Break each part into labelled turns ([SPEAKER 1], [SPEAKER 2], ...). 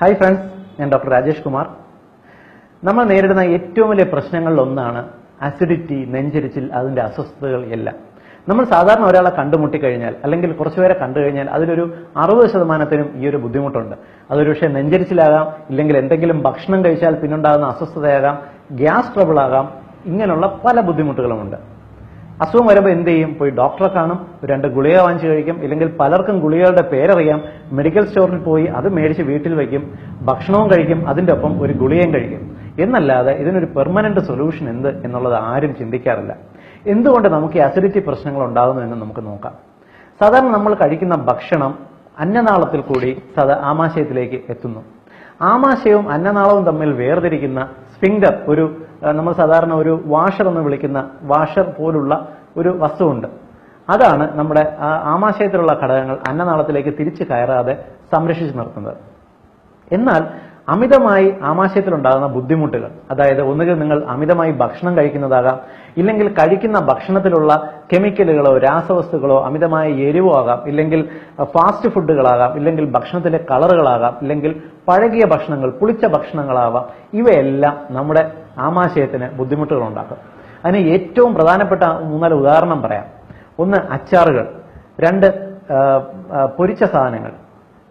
[SPEAKER 1] Hi friends ഞാൻ doctor Rajesh Kumar നമ്മൾ നേരിടുന്ന ഏറ്റവും വലിയ പ്രശ്നങ്ങളിൽ ഒന്നാണ് അസിഡിറ്റി നെഞ്ചരിച്ചിൽ അതിന്റെ അസ്വസ്ഥതകൾ എല്ലാം. നമ്മൾ സാധാരണ ഒരാളെ കണ്ടുമുട്ടി കഴിഞ്ഞാൽ അല്ലെങ്കിൽ കുറച്ചുപേരെ കണ്ടു കഴിഞ്ഞാൽ അതിലൊരു അറുപത് ശതമാനത്തിനും ഈ ഒരു ബുദ്ധിമുട്ടുണ്ട്. അതൊരു പക്ഷേ നെഞ്ചരിച്ചിലാകാം ഇല്ലെങ്കിൽ എന്തെങ്കിലും ഭക്ഷണം കഴിച്ചാൽ പിന്നുണ്ടാകുന്ന അസ്വസ്ഥതയാകാം ഗ്യാസ് ട്രബിൾ ആകാം ഇങ്ങനെയുള്ള പല ബുദ്ധിമുട്ടുകളുമുണ്ട്. അസുഖം വരുമ്പോൾ എന്ത് ചെയ്യും? പോയി ഡോക്ടറെ കാണും രണ്ട് ഗുളിക വാങ്ങിച്ചു കഴിക്കും ഇല്ലെങ്കിൽ പലർക്കും ഗുളികകളുടെ പേരറിയാം. മെഡിക്കൽ സ്റ്റോറിൽ പോയി അത് മേടിച്ച് വീട്ടിൽ വയ്ക്കും ഭക്ഷണവും കഴിക്കും അതിന്റെ ഒപ്പം ഒരു ഗുളികയും കഴിക്കും. എന്നല്ലാതെ ഇതിനൊരു പെർമനന്റ് സൊല്യൂഷൻ എന്ത് എന്നുള്ളത് ആരും ചിന്തിക്കാറില്ല. എന്തുകൊണ്ട് നമുക്ക് ഈ അസിഡിറ്റി പ്രശ്നങ്ങൾ ഉണ്ടാകുന്നു എന്ന് നമുക്ക് നോക്കാം. സാധാരണ നമ്മൾ കഴിക്കുന്ന ഭക്ഷണം അന്നനാളത്തിൽ കൂടി സദാ ആമാശയത്തിലേക്ക് എത്തുന്നു. ആമാശയവും അന്നനാളവും തമ്മിൽ വേർതിരിക്കുന്ന സ്ഫിങ്ഡർ ഒരു നമ്മൾ സാധാരണ ഒരു വാഷർ എന്ന് വിളിക്കുന്ന വാഷർ പോലുള്ള ഒരു വസ്തുവുണ്ട്. അതാണ് നമ്മുടെ ആമാശയത്തിലുള്ള ഘടകങ്ങൾ അന്നനാളത്തിലേക്ക് തിരിച്ചു കയറാതെ സംരക്ഷിച്ചു നിർത്തുന്നത്. എന്നാൽ അമിതമായി ആമാശയത്തിലുണ്ടാകുന്ന ബുദ്ധിമുട്ടുകൾ. അതായത് ഒന്നുകിൽ നിങ്ങൾ അമിതമായി ഭക്ഷണം കഴിക്കുന്നതാകാം ഇല്ലെങ്കിൽ കഴിക്കുന്ന ഭക്ഷണത്തിലുള്ള കെമിക്കലുകളോ രാസവസ്തുക്കളോ അമിതമായ എരിവോ ആകാം ഇല്ലെങ്കിൽ ഫാസ്റ്റ് ഫുഡുകളാകാം ഇല്ലെങ്കിൽ ഭക്ഷണത്തിന്റെ കളറുകളാകാം ഇല്ലെങ്കിൽ പഴകിയ ഭക്ഷണങ്ങൾ പുളിച്ച ഭക്ഷണങ്ങളാവാം. ഇവയെല്ലാം നമ്മുടെ ആമാശയത്തിന് ബുദ്ധിമുട്ടുകൾ ഉണ്ടാക്കും. അതിന് ഏറ്റവും പ്രധാനപ്പെട്ട മൂന്നാൽ ഉദാഹരണം പറയാം. ഒന്ന് അച്ചാറുകൾ. രണ്ട് പൊരിച്ച സാധനങ്ങൾ.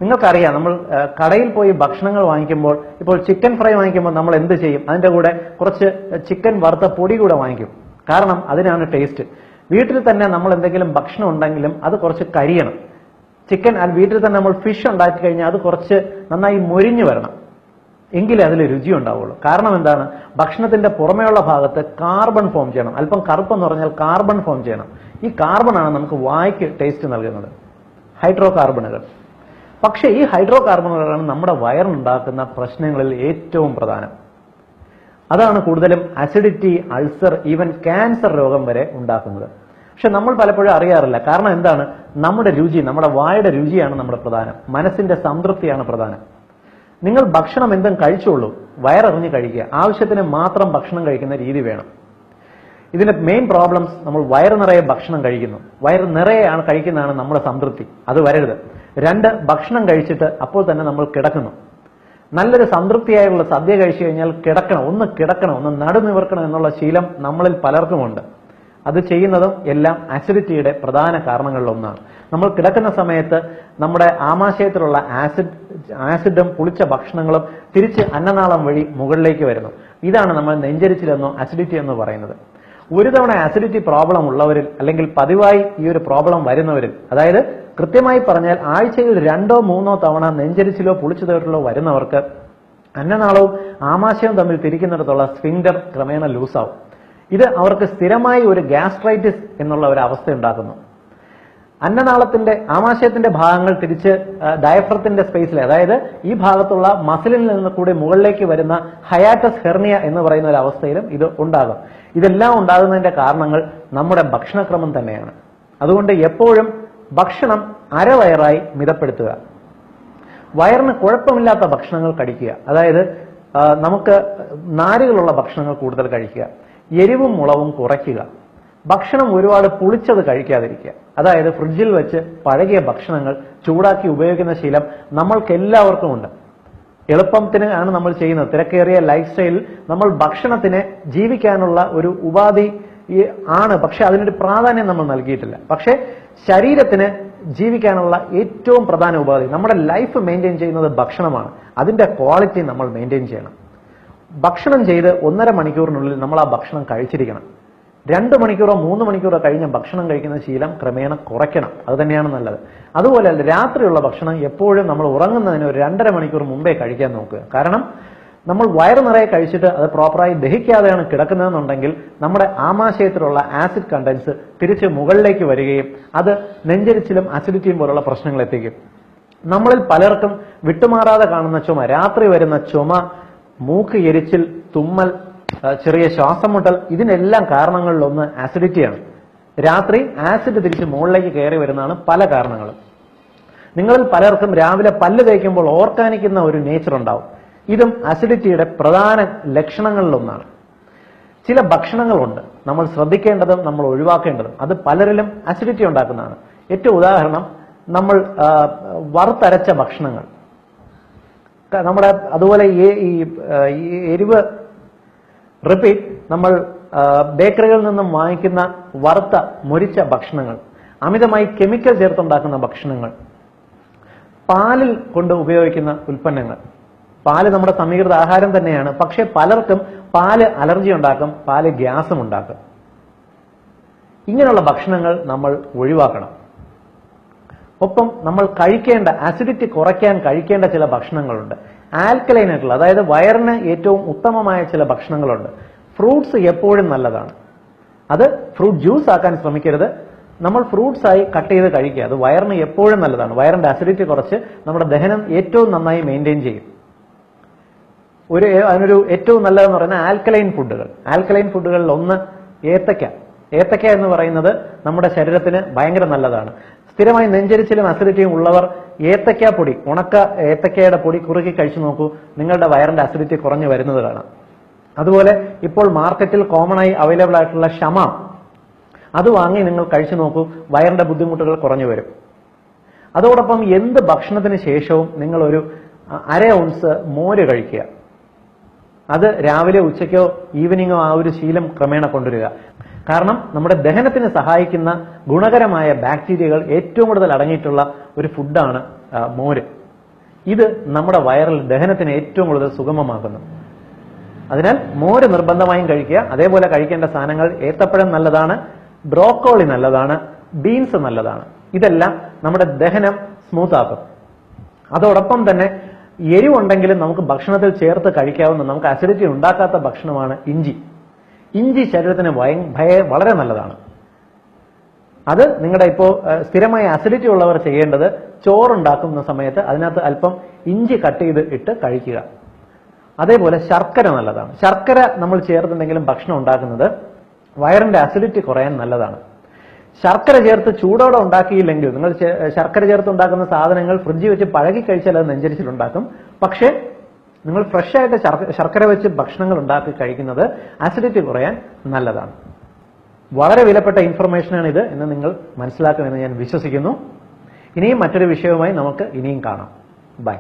[SPEAKER 1] നിങ്ങൾക്കറിയാം നമ്മൾ കടയിൽ പോയി ഭക്ഷണങ്ങൾ വാങ്ങിക്കുമ്പോൾ ഇപ്പോൾ ചിക്കൻ ഫ്രൈ വാങ്ങിക്കുമ്പോൾ നമ്മൾ എന്ത് ചെയ്യും? അതിന്റെ കൂടെ കുറച്ച് ചിക്കൻ വറുത്ത പൊടി കൂടെ വാങ്ങിക്കും. കാരണം അതിനാണ് ടേസ്റ്റ് വീട്ടിൽ തന്നെ നമ്മൾ എന്തെങ്കിലും ഭക്ഷണം ഉണ്ടെങ്കിലും അത് കുറച്ച് കരിയണം. ചിക്കൻ അത് വീട്ടിൽ തന്നെ നമ്മൾ ഫിഷ് ഉണ്ടാക്കി കഴിഞ്ഞാൽ അത് കുറച്ച് നന്നായി മൊരിഞ്ഞു വരണം. എങ്കിലേ അതിൽ രുചി ഉണ്ടാവുള്ളൂ. കാരണം എന്താണ്? ഭക്ഷണത്തിന്റെ പുറമേയുള്ള ഭാഗത്ത് കാർബൺ ഫോം ചെയ്യണം. അല്പം കറുപ്പെന്ന് പറഞ്ഞാൽ കാർബൺ ഫോം ചെയ്യണം. ഈ കാർബൺ ആണ് നമുക്ക് വായ്ക്ക് ടേസ്റ്റ് നൽകുന്നത്. ഹൈഡ്രോ കാർബണുകൾ പക്ഷേ ഈ ഹൈഡ്രോ കാർബണുകളാണ് നമ്മുടെ വയറിനുണ്ടാക്കുന്ന പ്രശ്നങ്ങളിൽ ഏറ്റവും പ്രധാനം. അതാണ് കൂടുതലും അസിഡിറ്റി അൾസർ ഈവൻ ക്യാൻസർ രോഗം വരെ ഉണ്ടാക്കുന്നത്. പക്ഷെ നമ്മൾ പലപ്പോഴും അറിയാറില്ല. കാരണം എന്താണ്? നമ്മുടെ രുചി നമ്മുടെ വായുടെ രുചിയാണ് നമ്മുടെ പ്രധാനം. മനസ്സിന്റെ സംതൃപ്തിയാണ് പ്രധാനം. നിങ്ങൾ ഭക്ഷണം എന്തും കഴിച്ചോളൂ. വയറിറങ്ങി കഴിക്കുക. ആവശ്യത്തിന് മാത്രം ഭക്ഷണം കഴിക്കുന്ന രീതി വേണം. ഇതിന്റെ മെയിൻ പ്രോബ്ലംസ് നമ്മൾ വയറ് നിറയെ ഭക്ഷണം കഴിക്കുന്നു. വയറ് നിറയെയാണ് കഴിക്കുന്നതാണ് നമ്മുടെ സംതൃപ്തി. അത് വരരുത്. രണ്ട് ഭക്ഷണം കഴിച്ചിട്ട് അപ്പോൾ തന്നെ നമ്മൾ കിടക്കുന്നു. നല്ലൊരു സംതൃപ്തിയായുള്ള സദ്യ കഴിച്ചു കഴിഞ്ഞാൽ കിടക്കണം ഒന്ന് കിടക്കണം ഒന്ന് നടുനിവർക്കണം എന്നുള്ള ശീലം നമ്മളിൽ പലർക്കുമുണ്ട്. അത് ചെയ്യുന്നതും എല്ലാം ആസിഡിറ്റിയുടെ പ്രധാന കാരണങ്ങളിലൊന്നാണ് നമ്മൾ കിടക്കുന്ന സമയത്ത് നമ്മുടെ ആമാശയത്തിലുള്ള ആസിഡ് ആസിഡും പുളിച്ച ഭക്ഷണങ്ങളും തിരിച്ച് അന്നനാളം വഴി മുകളിലേക്ക് വരുന്നു. ഇതാണ് നമ്മൾ നെഞ്ചരിച്ചിലെന്നോ അസിഡിറ്റി എന്ന് പറയുന്നത്. ഒരു തവണ അസിഡിറ്റി പ്രോബ്ലം ഉള്ളവരിൽ അല്ലെങ്കിൽ പതിവായി ഈ ഒരു പ്രോബ്ലം വരുന്നവരിൽ അതായത് കൃത്യമായി പറഞ്ഞാൽ ആഴ്ചയിൽ രണ്ടോ മൂന്നോ തവണ നെഞ്ചരിച്ചിലോ പുളിച്ചതേട്ടിലോ വരുന്നവർക്ക് അന്നനാളവും ആമാശയവും തമ്മിൽ തിരിക്കുന്നിടത്തുള്ള സ്ഫിങ്ഡർ ക്രമേണ ലൂസാവും. ഇത് അവർക്ക് സ്ഥിരമായി ഒരു ഗ്യാസ്ട്രൈറ്റിസ് എന്നുള്ള ഒരു അവസ്ഥ ഉണ്ടാക്കുന്നു. അന്നനാളത്തിന്റെ ആമാശയത്തിന്റെ ഭാഗങ്ങൾ തിരിച്ച് ഡയഫ്രത്തിന്റെ സ്പേസിൽ അതായത് ഈ ഭാഗത്തുള്ള മസിലിൽ നിന്ന് കൂടി മുകളിലേക്ക് വരുന്ന ഹയാറ്റസ് ഹെർണിയ എന്ന് പറയുന്ന ഒരു അവസ്ഥയിലും ഇത് ഉണ്ടാകും. ഇതെല്ലാം ഉണ്ടാകുന്നതിന്റെ കാരണങ്ങൾ നമ്മുടെ ഭക്ഷണക്രമം തന്നെയാണ്. അതുകൊണ്ട് എപ്പോഴും ഭക്ഷണം അരവയറായി മിതപ്പെടുത്തുക. വയറിന് കുഴപ്പമില്ലാത്ത ഭക്ഷണങ്ങൾ കഴിക്കുക. അതായത് നമുക്ക് നാരുകളുള്ള ഭക്ഷണങ്ങൾ കൂടുതൽ കഴിക്കുക. എരിവും മുളവും കുറയ്ക്കുക. ഭക്ഷണം ഒരുപാട് പുളിച്ചത് കഴിക്കാതിരിക്കുക. അതായത് ഫ്രിഡ്ജിൽ വെച്ച് പഴകിയ ഭക്ഷണങ്ങൾ ചൂടാക്കി ഉപയോഗിക്കുന്ന ശീലം നമ്മൾക്ക് എല്ലാവർക്കും ഉണ്ട്. എളുപ്പത്തിന് ആണ് നമ്മൾ ചെയ്യുന്നത്. തിരക്കേറിയ ലൈഫ് സ്റ്റൈലിൽ നമ്മൾ ഭക്ഷണത്തിന് ജീവിക്കാനുള്ള ഒരു ഉപാധി ആണ് പക്ഷെ അതിനൊരു പ്രാധാന്യം നമ്മൾ നൽകിയിട്ടില്ല. പക്ഷെ ശരീരത്തിന് ജീവിക്കാനുള്ള ഏറ്റവും പ്രധാന ഉപാധി നമ്മുടെ ലൈഫ് മെയിന്റെയിൻ ചെയ്യുന്നത് ഭക്ഷണമാണ്. അതിന്റെ ക്വാളിറ്റി നമ്മൾ മെയിന്റെയിൻ ചെയ്യണം. ഭക്ഷണം ചെയ്ത് ഒന്നര മണിക്കൂറിനുള്ളിൽ നമ്മൾ ആ ഭക്ഷണം കഴിച്ചിരിക്കണം. രണ്ട് മണിക്കൂറോ മൂന്ന് മണിക്കൂറോ കഴിഞ്ഞ ഭക്ഷണം കഴിക്കുന്ന ശീലം ക്രമേണ കുറയ്ക്കണം. അത് തന്നെയാണ് നല്ലത്. അതുപോലെ രാത്രിയുള്ള ഭക്ഷണം എപ്പോഴും നമ്മൾ ഉറങ്ങുന്നതിന് ഒരു രണ്ടര മണിക്കൂർ മുമ്പേ കഴിക്കാൻ നോക്കുക. കാരണം നമ്മൾ വയറ് നിറയെ കഴിച്ചിട്ട് അത് പ്രോപ്പറായി ദഹിക്കാതെയാണ് കിടക്കുന്നതെന്നുണ്ടെങ്കിൽ നമ്മുടെ ആമാശയത്തിലുള്ള ആസിഡ് കണ്ടൻസ് തിരിച്ച് മുകളിലേക്ക് വരികയും അത് നെഞ്ചരിച്ചിലും അസിഡിറ്റിയും പോലുള്ള പ്രശ്നങ്ങൾ എത്തിക്കും. നമ്മളിൽ പലർക്കും വിട്ടുമാറാതെ കാണുന്ന ചുമ രാത്രി വരുന്ന ചുമ മൂക്ക് എരിച്ചിൽ തുമ്മൽ ചെറിയ ശ്വാസം മുട്ടൽ ഇതിനെല്ലാം കാരണങ്ങളിലൊന്ന് ആസിഡിറ്റിയാണ് രാത്രി ആസിഡ് തിരിച്ച് മുകളിലേക്ക് കയറി വരുന്നതാണ് പല കാരണങ്ങളും. നിങ്ങളിൽ പലർക്കും രാവിലെ പല്ല് തേക്കുമ്പോൾ ഓർക്കാനിക്കുന്ന ഒരു നേച്ചർ ഉണ്ടാവും. ഇതും അസിഡിറ്റിയുടെ പ്രധാന ലക്ഷണങ്ങളിലൊന്നാണ്. ചില ഭക്ഷണങ്ങളുണ്ട്. നമ്മൾ ശ്രദ്ധിക്കേണ്ടതും നമ്മൾ ഒഴിവാക്കേണ്ടതും. അത് പലരിലും അസിഡിറ്റി ഉണ്ടാക്കുന്നതാണ്. ഏറ്റവും ഉദാഹരണം നമ്മൾ വറുത്തരച്ച ഭക്ഷണങ്ങൾ. നമ്മുടെ അതുപോലെ ഈ എരിവ് റിപ്പീറ്റ് നമ്മൾ ബേക്കറികളിൽ നിന്നും വാങ്ങിക്കുന്ന വറുത്ത മുരിച്ച ഭക്ഷണങ്ങൾ. അമിതമായി കെമിക്കൽ ചേർത്തുണ്ടാക്കുന്ന ഭക്ഷണങ്ങൾ. പാലിൽ കൊണ്ട് ഉപയോഗിക്കുന്ന ഉൽപ്പന്നങ്ങൾ. പാൽ നമ്മുടെ സമീകൃത ആഹാരം തന്നെയാണ്. പക്ഷെ പലർക്കും പാൽ അലർജി ഉണ്ടാക്കും പാൽ ഗ്യാസും ഉണ്ടാക്കും. ഇങ്ങനെയുള്ള ഭക്ഷണങ്ങൾ നമ്മൾ ഒഴിവാക്കണം. ഒപ്പം നമ്മൾ കഴിക്കേണ്ട ആസിഡിറ്റി കുറയ്ക്കാൻ കഴിക്കേണ്ട ചില ഭക്ഷണങ്ങളുണ്ട്. ആൽക്കലൈൻ ആയിട്ടുള്ള അതായത് വയറിന് ഏറ്റവും ഉത്തമമായ ചില ഭക്ഷണങ്ങളുണ്ട്. ഫ്രൂട്ട്സ് എപ്പോഴും നല്ലതാണ്. അത് ഫ്രൂട്ട് ജ്യൂസ് ആക്കാൻ ശ്രമിക്കരുത്. നമ്മൾ ഫ്രൂട്ട്സ് ആയി കട്ട് ചെയ്ത് കഴിക്കുക. അത് വയറിന് എപ്പോഴും നല്ലതാണ്. വയറിന്റെ അസിഡിറ്റി കുറച്ച് നമ്മുടെ ദഹനം ഏറ്റവും നന്നായി മെയിന്റെയിൻ ചെയ്യും. ഒരു അതിനൊരു ഏറ്റവും നല്ലതെന്ന് പറയുന്നത് ആൽക്കലൈൻ ഫുഡുകൾ. ആൽക്കലൈൻ ഫുഡുകളിൽ ഒന്ന് ഏത്തക്ക ഏത്തക്ക എന്ന് പറയുന്നത് നമ്മുടെ ശരീരത്തിന് ഭയങ്കര നല്ലതാണ്. സ്ഥിരമായി നെഞ്ചരിച്ചിലും അസിഡിറ്റിയും ഉള്ളവർ ഏത്തക്ക പൊടി ഉണക്ക ഏത്തക്കയുടെ പൊടി കുറുക്കി കഴിച്ചു നോക്കൂ. നിങ്ങളുടെ വയറിന്റെ അസിഡിറ്റി കുറഞ്ഞു വരുന്നത് കാണാം. അതുപോലെ ഇപ്പോൾ മാർക്കറ്റിൽ കോമൺ ആയി അവൈലബിൾ ആയിട്ടുള്ള ഷമാം അത് വാങ്ങി നിങ്ങൾ കഴിച്ചു നോക്കൂ. വയറിന്റെ ബുദ്ധിമുട്ടുകൾ കുറഞ്ഞു വരും. അതോടൊപ്പം എന്ത് ഭക്ഷണത്തിന് ശേഷവും നിങ്ങൾ ഒരു അര ഔൺസ് മോര് കഴിക്കുക. അത് രാവിലെ ഉച്ചയ്ക്കോ ഈവനിങ്ങോ ആ ഒരു ശീലം ക്രമേണ കൊണ്ടുവരിക. കാരണം നമ്മുടെ ദഹനത്തിന് സഹായിക്കുന്ന ഗുണകരമായ ബാക്ടീരിയകൾ ഏറ്റവും കൂടുതൽ അടങ്ങിയിട്ടുള്ള ഒരു ഫുഡാണ് മോര്. ഇത് നമ്മുടെ വയറിൽ ദഹനത്തിന് ഏറ്റവും കൂടുതൽ സുഗമമാക്കുന്നു. അതിനാൽ മോര് നിർബന്ധമായും കഴിക്കുക. അതേപോലെ കഴിക്കേണ്ട സാധനങ്ങൾ ഏത്തപ്പഴം നല്ലതാണ് ബ്രോക്കോളി നല്ലതാണ് ബീൻസ് നല്ലതാണ്. ഇതെല്ലാം നമ്മുടെ ദഹനം സ്മൂത്ത് ആക്കും അതോടൊപ്പം തന്നെ എരിവുണ്ടെങ്കിലും നമുക്ക് ഭക്ഷണത്തിൽ ചേർത്ത് കഴിക്കാവുന്ന നമുക്ക് അസിഡിറ്റി ഉണ്ടാക്കാത്ത ഭക്ഷണമാണ് ഇഞ്ചി. ഇഞ്ചി ശരീരത്തിന് ഭയ- വളരെ നല്ലതാണ്. അത് നിങ്ങളുടെ ഇപ്പോൾ സ്ഥിരമായ അസിഡിറ്റി ഉള്ളവർ ചെയ്യേണ്ടത് ചോറുണ്ടാക്കുന്ന സമയത്ത് അതിനകത്ത് അല്പം ഇഞ്ചി കട്ട് ചെയ്ത് ഇട്ട് കഴിക്കുക. അതേപോലെ ശർക്കര നല്ലതാണ്. ശർക്കര നമ്മൾ ചേർത്തുണ്ടെങ്കിലും ഭക്ഷണം ഉണ്ടാക്കുന്നത് വയറിന്റെ അസിഡിറ്റി കുറയാൻ നല്ലതാണ്. ശർക്കര ചേർത്ത് ചൂടോടെ ഉണ്ടാക്കിയില്ലെങ്കിൽ നിങ്ങൾ ശർക്കര ചേർത്ത് ഉണ്ടാക്കുന്ന സാധനങ്ങൾ ഫ്രിഡ്ജിൽ വെച്ച് പഴകി കഴിച്ചാൽ അത് നെഞ്ചരിച്ചിലുണ്ടാക്കും പക്ഷേ നിങ്ങൾ ഫ്രഷ് ആയിട്ട് ശർക്ക- ശർക്കര വെച്ച് ഭക്ഷണങ്ങൾ ഉണ്ടാക്കി കഴിക്കുന്നത് അസിഡിറ്റി കുറയാൻ നല്ലതാണ്. വളരെ വിലപ്പെട്ട ഇൻഫർമേഷനാണ് ഇത് എന്ന് നിങ്ങൾ മനസ്സിലാക്കുമെന്ന് ഞാൻ വിശ്വസിക്കുന്നു. ഇനിയും മറ്റൊരു വിഷയവുമായി നമുക്ക് ഇനിയും കാണാം. ബൈ